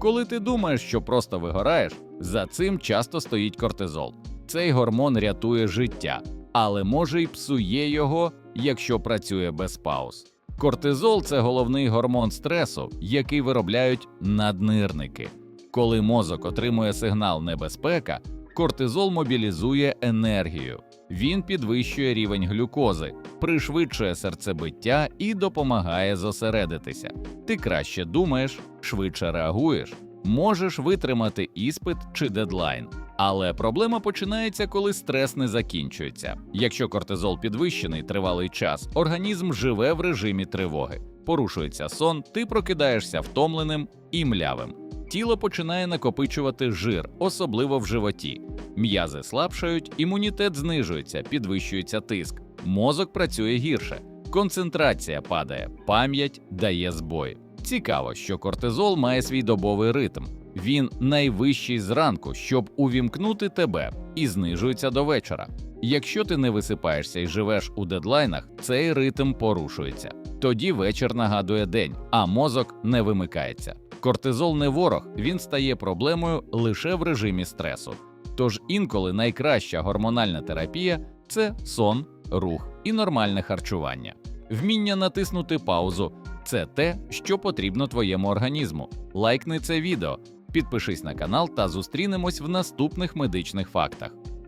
Коли ти думаєш, що просто вигораєш, за цим часто стоїть кортизол. Цей гормон рятує життя, але може й псує його, якщо працює без пауз. Кортизол це головний гормон стресу, який виробляють наднирники. Коли мозок отримує сигнал небезпека, кортизол мобілізує енергію. Він підвищує рівень глюкози, пришвидшує серцебиття і допомагає зосередитися. Ти краще думаєш, швидше реагуєш, можеш витримати іспит чи дедлайн. Але проблема починається, коли стрес не закінчується. Якщо кортизол підвищений тривалий час, організм живе в режимі тривоги. Порушується сон, ти прокидаєшся втомленим і млявим. Тіло починає накопичувати жир, особливо в животі. М'язи слабшають, імунітет знижується, підвищується тиск, мозок працює гірше, концентрація падає, пам'ять дає збої. Цікаво, що кортизол має свій добовий ритм. Він найвищий зранку, щоб увімкнути тебе, і знижується до вечора. Якщо ти не висипаєшся і живеш у дедлайнах, цей ритм порушується. Тоді вечір нагадує день, а мозок не вимикається. Кортизол не ворог, він стає проблемою лише в режимі стресу. Тож інколи найкраща гормональна терапія це сон, рух і нормальне харчування. Вміння натиснути паузу це те, що потрібно твоєму організму. Лайкни це відео, підпишись на канал та зустрінемось в наступних медичних фактах.